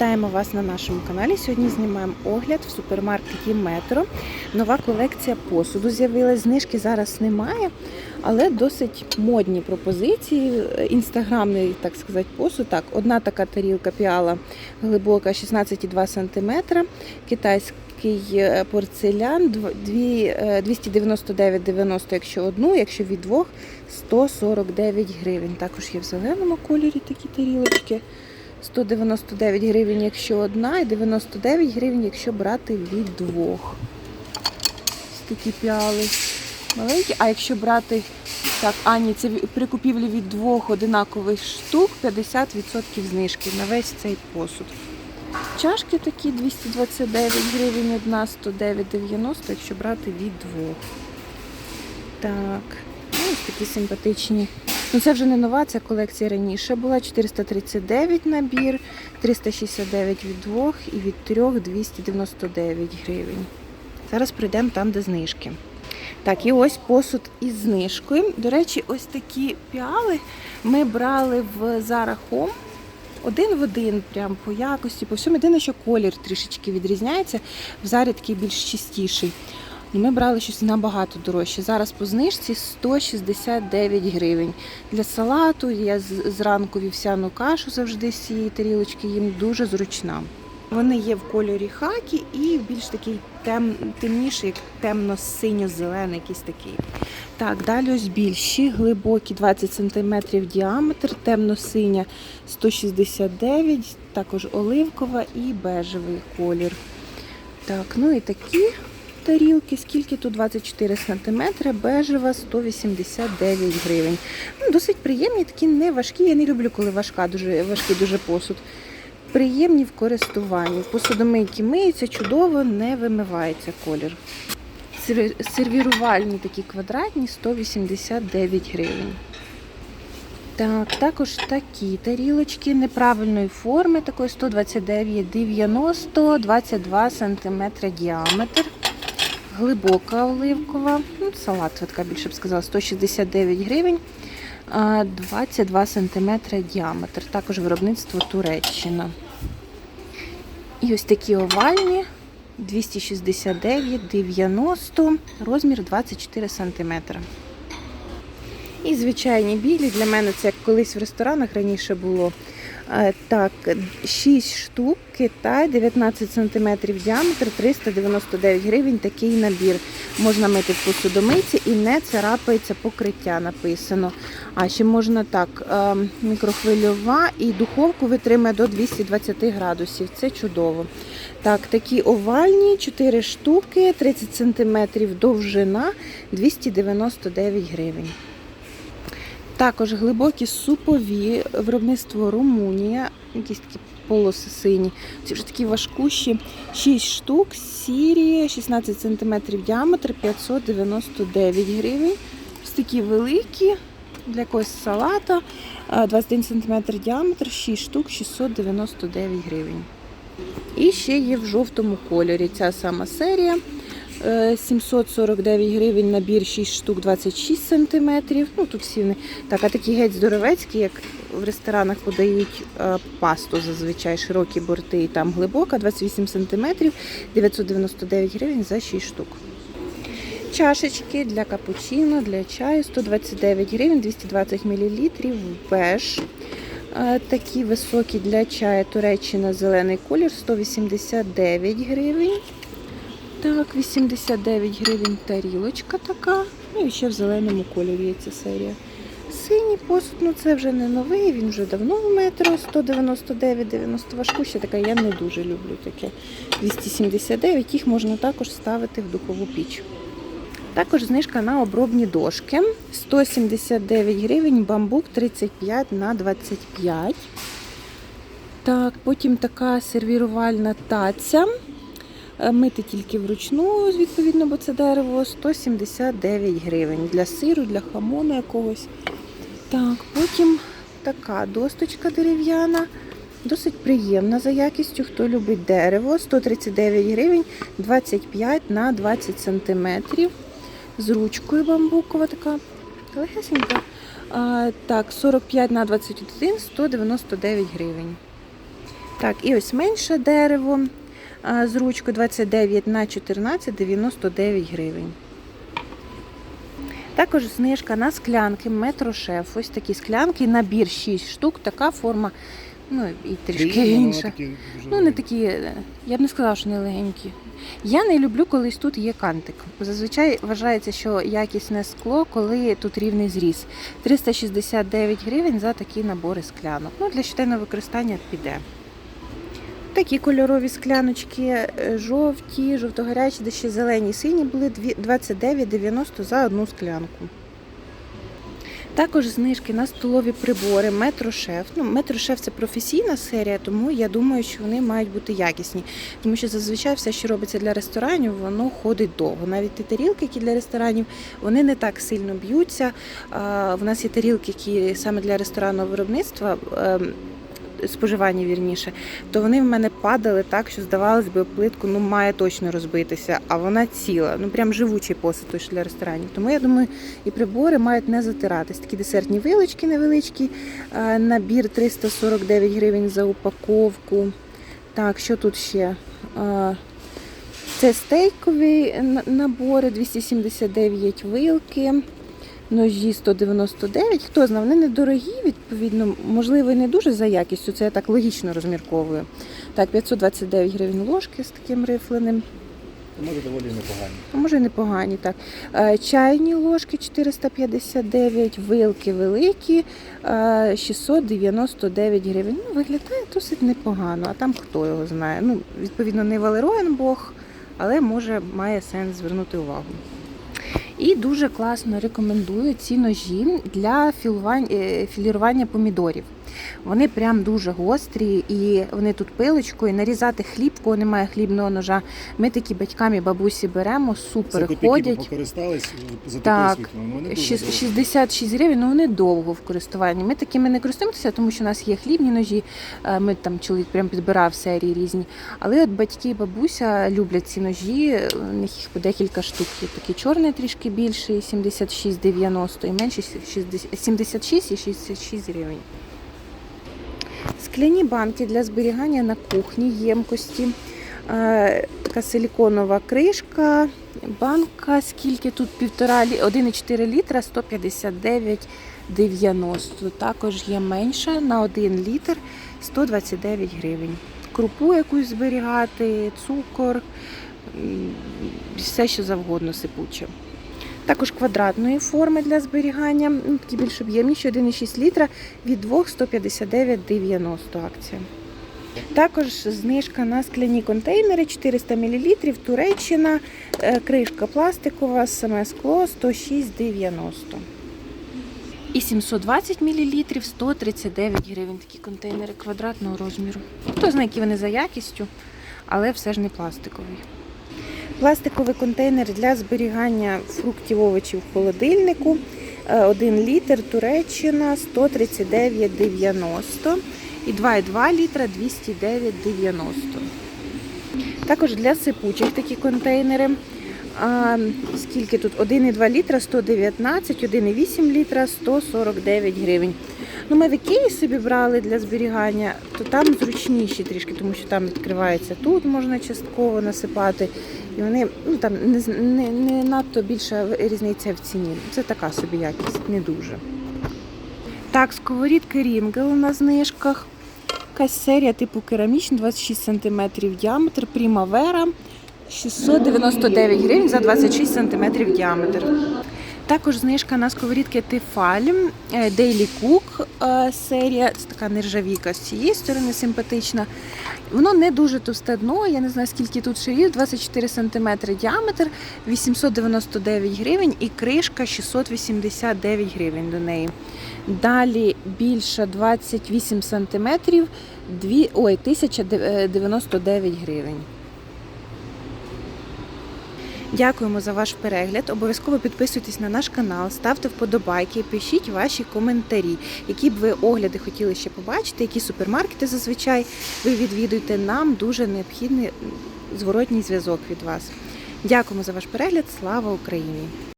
Вітаємо вас на нашому каналі. Сьогодні знімаємо огляд в супермаркеті Метро. Нова колекція посуду з'явилась. Знижки зараз немає, але досить модні пропозиції. Інстаграмний, так сказати, посуд. Так, одна така тарілка піала глибока 16,2 см. Китайський е, порцелян дв- дві- е, 299,90, якщо одну, якщо від двох 149 гривень. Також є в зеленому кольорі такі тарілочки. 199 гривень, якщо одна, і 99 гривень, якщо брати від двох. Такі піали маленькі. А якщо брати так, а ні, це при купівлі від двох одинакових штук 50% знижки на весь цей посуд. Чашки такі 229 гривень, одна 109,90, якщо брати від двох. Так, ну, ось такі симпатичні Ну, це вже не нова, це колекція раніше була. 439 набір, 369 від двох і від трьох 299 гривень. Зараз прийдемо там, де знижки. Так, і ось посуд із знижкою. До речі, ось такі піали ми брали в Zara Home. Один в один, прям по якості, по всьому. Єдине, що колір трішечки відрізняється. В Зарі такий більш чистіший. Ну, Ми брали щось набагато дорожче. Зараз по знижці 169 гривень. Для салату я зранку вівсяну кашу завжди з цієї тарілочки їм дуже зручна. Вони є в кольорі хакі і більш такий тем, темніший, як темно-синьо-зелений, якийсь такий. Так, далі ось більші, глибокі 20 см діаметр, темно-синя 169, також оливкова і бежевий колір. Так, ну і такі тарілки, скільки тут 24 см, бежева 189 гривень. Ну, досить приємні, такі не важкі. Я не люблю, коли важка, дуже, важкий дуже посуд. Приємні в користуванні. Посудомийки миються, чудово, не вимивається колір. Сервірувальні такі квадратні 189 гривень. Так, також такі тарілочки неправильної форми, такої 129,90, 22 см діаметр. Глибока оливкова, ну, салат, така більше б сказала, 169 гривень, 22 см діаметр. Також виробництво Туреччина. І ось такі овальні 269,90, розмір 24 см. І звичайні білі для мене це як колись в ресторанах раніше було. Е, Так, 6 штук, Китай, 19 см діаметр, 399 гривень. Такий набір. Можна мити в посудомийці і не царапається покриття, написано. А ще можна так, е, мікрохвильова і духовку витримає до 220 градусів. Це чудово. Так, такі овальні, 4 штуки, 30 см довжина, 299 гривень. Також глибокі супові, виробництво Румунія, якісь такі полоси сині. Ці вже такі важкущі. 6 штук, сірі, 16 см діаметр, 599 гривень. Ось такі великі для якогось салата, 21 см діаметр, 6 штук, 699 гривень. І ще є в жовтому кольорі ця сама серія. Е, 749 гривень набір 6 штук 26 сантиметрів. Ну тут всі так, а такі геть здоровецькі, як в ресторанах подають е, пасту зазвичай широкі борти і там глибока, 28 сантиметрів, 999 гривень за 6 штук. Чашечки для капучино, для чаю 129 гривень, 220 мл, беж. Е, Такі високі для чаю Туреччина зелений колір 189 гривень. Так, 89 гривень тарілочка така. Ну і ще в зеленому кольорі є ця серія. Синій посуд, ну це вже не новий, він вже давно в метро 199,90 важку. Ще така, я не дуже люблю таке. 279, їх можна також ставити в духову піч. Також знижка на обробні дошки. 179 гривень, бамбук 35 на 25. Так, потім така сервірувальна таця. Е, Мити тільки вручну, відповідно, бо це дерево 179 гривень для сиру, для хамону якогось. Так, потім така досточка дерев'яна, досить приємна за якістю. Хто любить дерево, 139 гривень, 25 на 20 сантиметрів. З ручкою бамбукова така легесенька. А, так, 45 на 21, 199 гривень. Так, і ось менше дерево з ручкою 29 на 14, 99 гривень. Також знижка на склянки метрошеф. Ось такі склянки, набір 6 штук, така форма, ну і трішки інша. Ну, не такі, е, я б не сказала, що не легенькі. Я не люблю, коли тут є кантик. Зазвичай вважається, що якісне скло, коли тут рівний зріз. 369 гривень за такі набори склянок. Ну, для щоденного використання піде. Такі кольорові скляночки, е, жовті, жовто-гарячі, де ще зелені, сині були 29,90 за одну склянку. Також знижки на столові прибори Метрошеф. Ну, Метрошеф це професійна серія, тому я думаю, що вони мають бути якісні. Тому що зазвичай все, що робиться для ресторанів, воно ходить довго. Навіть ті тарілки, які для ресторанів, вони не так сильно б'ються. В нас є тарілки, які саме для ресторанного виробництва. Споживання вірніше, то вони в мене падали так, що здавалось би, плитку ну має точно розбитися, а вона ціла. Ну прям живучий посуд той, що для ресторанів. Тому я думаю, і прибори мають не затиратись. Такі десертні вилочки невеличкі. е, Набір 349 гривень за упаковку. Так, що тут ще? Е, Це стейкові набори, 279 вилки, ножі 199. Хто знає, вони недорогі, відповідно, можливо, і не дуже за якістю. Це я так логічно розмірковую. Так, 529 гривень ложки з таким рифленим. Може доволі непогані. Може, і непогані, так. Е, Чайні ложки 459, вилки великі, е, 699 гривень. Ну, виглядає досить непогано, а там хто його знає. Ну, відповідно, не Валероєн Бог, але може має сенс звернути увагу. І дуже класно рекомендую ці ножі для е, філірування помідорів. Вони прям дуже гострі і вони тут пилочкою. Нарізати хліб, кого немає хлібного ножа. Ми такі батькам і бабусі беремо, супер копійки ходять. покористались за Так. вони дуже 66 гривень, ну вони довго в користуванні. Ми такими не користуємося, тому що у нас є хлібні ножі. е, Ми там чоловік прям підбирав серії різні. Але от батьки і бабуся люблять ці ножі. У них їх по декілька штук. Є такий чорний трішки більший, 76,90 і менший 60 76 і 66 гривень. Скляні банки для зберігання на кухні ємкості. Е, Така силіконова кришка. Банка, скільки тут 1,4 літра, 159,90. Також є менша на 1 літр 129 гривень. Крупу якусь зберігати, цукор, все що завгодно сипуче. Також квадратної форми для зберігання, ну, такі більш об'ємніші, 1,6 літра від 2 159,90 акція. Також знижка на скляні контейнери 400 мл, Туреччина, е, кришка пластикова, саме скло 106,90. І 720 мл 139 гривень такі контейнери квадратного розміру. Хто знає, які вони за якістю, але все ж не пластиковий. Пластиковий контейнер для зберігання фруктів, овочів в холодильнику. 1 літр Туреччина 139,90 і 2,2 літра 209,90. Також для сипучих такі контейнери. А, скільки тут? 1,2 літра 119, 1,8 літра 149 гривень. Ну, ми в Ікеї собі брали для зберігання, то там зручніші трішки, тому що там відкривається тут, можна частково насипати. І вони ну, там не, не, не надто більша різниця в ціні. Це така собі якість, не дуже. Так, сковорідки Рінгел на знижках. Якась серія типу керамічна, 26 см діаметр, Primavera, 699 гривень за 26 см діаметр. Також знижка на сковорідки Тефаль, Daily Cook е, серія. Це така нержавіка з цієї сторони симпатична. Воно не дуже товсте дно, я не знаю скільки тут шарів, 24 см діаметр, 899 гривень і кришка 689 гривень до неї. Далі більша 28 см, дві, ой, 1099 гривень. Дякуємо за ваш перегляд. Обов'язково підписуйтесь на наш канал, ставте вподобайки, пишіть ваші коментарі, які б ви огляди хотіли ще побачити, які супермаркети зазвичай ви відвідуєте. Нам дуже необхідний зворотній зв'язок від вас. Дякуємо за ваш перегляд. Слава Україні!